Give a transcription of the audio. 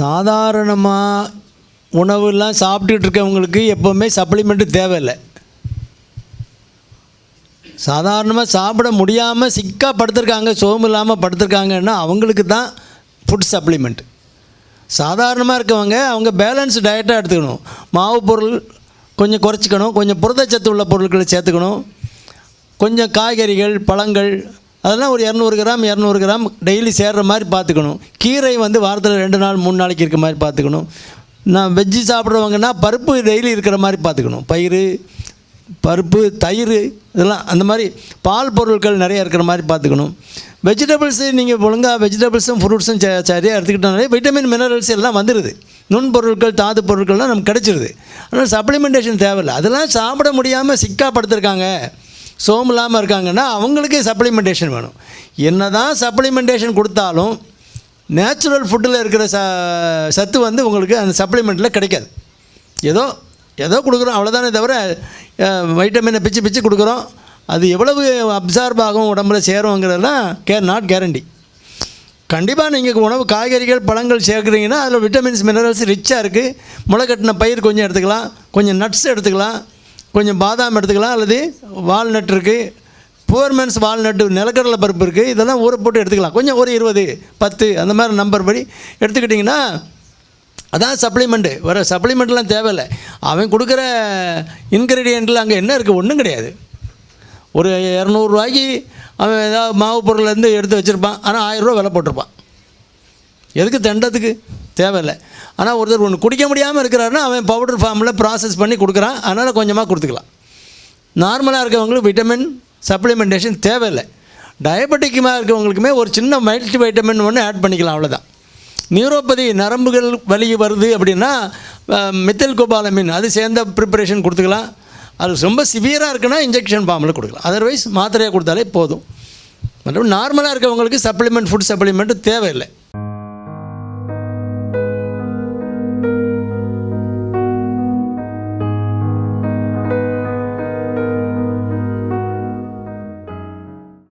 சாதாரணமாக உணவுலாம் சாப்பிட்டுட்டு இருக்கவங்களுக்கு எப்போவுமே சப்ளிமெண்ட்டு தேவையில்லை. சாதாரணமாக சாப்பிட முடியாமல் சிக்காக படுத்திருக்காங்க சோம்பு இல்லாமல் படுத்திருக்காங்கன்னா அவங்களுக்கு தான் ஃபுட் சப்ளிமெண்ட் சாதாரணமாக இருக்கவங்க அவங்க பேலன்ஸ் டயட்டாக எடுத்துக்கணும். மாவு பொருள் கொஞ்சம் குறைச்சிக்கணும் கொஞ்சம் புரதச்சத்து உள்ள பொருட்களை சேர்த்துக்கணும். கொஞ்சம் காய்கறிகள் பழங்கள் அதெல்லாம் ஒரு இரநூறு கிராம் இரநூறு கிராம் டெய்லி சேர்கிற மாதிரி பார்த்துக்கணும். கீரை வந்து வாரத்தில் ரெண்டு நாள் மூணு நாளைக்கு இருக்க மாதிரி பார்த்துக்கணும். நான் வெஜ்ஜு சாப்பிட்றவங்கன்னா பருப்பு டெய்லி இருக்கிற மாதிரி பார்த்துக்கணும். பயிறு பருப்பு தயிர் இதெல்லாம் அந்த மாதிரி பால் பொருட்கள் நிறைய இருக்கிற மாதிரி பார்த்துக்கணும். வெஜிடபிள்ஸு நீங்கள் ஒழுங்காக வெஜிடபிள்ஸும் ஃப்ரூட்ஸும் ச சரியாக எடுத்துக்கிட்டனாலே விட்டமின் மினரல்ஸ் எல்லாம் வந்துடுது நுண்பொருட்கள் தாது பொருட்கள்லாம் நமக்கு கிடச்சிருது. ஆனால் சப்ளிமெண்டேஷன் தேவையில்லை. அதெல்லாம் சாப்பிட முடியாமல் சிக்கா படுத்திருக்காங்க சோம் இல்லாமல் இருக்காங்கன்னா அவங்களுக்கு சப்ளிமெண்டேஷன் வேணும். என்ன தான் சப்ளிமெண்டேஷன் கொடுத்தாலும் நேச்சுரல் ஃபுட்டில் இருக்கிற ச சத்து வந்து உங்களுக்கு அந்த சப்ளிமெண்ட்டில் கிடைக்காது. ஏதோ ஏதோ கொடுக்குறோம் அவ்வளோதானே தவிர வைட்டமினை பிச்சு பிச்சு கொடுக்குறோம். அது எவ்வளவு அப்சார்ப் ஆகும் உடம்புல சேருங்கிறதெல்லாம் கே நாட் கேரண்டி கண்டிப்பாக நீங்கள் உணவு காய்கறிகள் பழங்கள் சேர்க்குறீங்கன்னா அதில் விட்டமின்ஸ் மினரல்ஸ் ரிச்சாக இருக்குது முளைக்கட்டின பயிர் கொஞ்சம் எடுத்துக்கலாம். கொஞ்சம் நட்ஸ் எடுத்துக்கலாம். கொஞ்சம் பாதாம் எடுத்துக்கலாம் அல்லது வால்நட் இருக்குது புவர்மென்ஸ் வால்நட்டு நிலக்கடலை பருப்பு இருக்குது இதெல்லாம் ஊற போட்டு எடுத்துக்கலாம். கொஞ்சம் ஒரு இருபது பத்து அந்த மாதிரி நம்பர் படி எடுத்துக்கிட்டிங்கன்னா அதான் சப்ளிமெண்ட்டு வர சப்ளிமெண்ட்லாம் தேவையில்லை. அவன் கொடுக்குற இன்க்ரீடியண்ட்டில் அங்கே என்ன இருக்குது ஒன்றும் கிடையாது. ஒரு இரநூறுவாய்க்கு அவன் ஏதாவது மாவு பொருள்லேருந்து எடுத்து வச்சுருப்பான். ஆனால் ஆயிரரூவா விலை போட்டிருப்பான். எதுக்கு தண்டத்துக்கு? தேவையில்லை. ஆனால் ஒருத்தர் ஒன்று குடிக்க முடியாமல் இருக்கிறாருன்னா அவன் பவுடர் ஃபார்மில் ப்ராசஸ் பண்ணி கொடுக்குறான். அதனால் கொஞ்சமாக கொடுத்துக்கலாம். நார்மலாக இருக்கவங்களுக்கு விட்டமின் சப்ளிமெண்டேஷன் தேவையில்லை. டயபெட்டிக்குமாக இருக்கவங்களுக்குமே ஒரு சின்ன மல்டி வைட்டமின் ஒன்று ஆட் பண்ணிக்கலாம் அவ்வளோதான் நியூரோபதி நரம்புகள் வலி வருது அப்படின்னா மித்தல் கோபாலமின் அது சேர்ந்த ப்ரிப்பரேஷன் கொடுத்துக்கலாம். அது ரொம்ப சிவியராக இருக்குன்னா இன்ஜெக்ஷன் ஃபார்மில் கொடுக்கலாம். அதர்வைஸ் மாத்திரையாக கொடுத்தாலே போதும். மற்றபடி நார்மலாக இருக்கவங்களுக்கு சப்ளிமெண்ட் ஃபுட் சப்ளிமெண்ட் தேவையில்லை.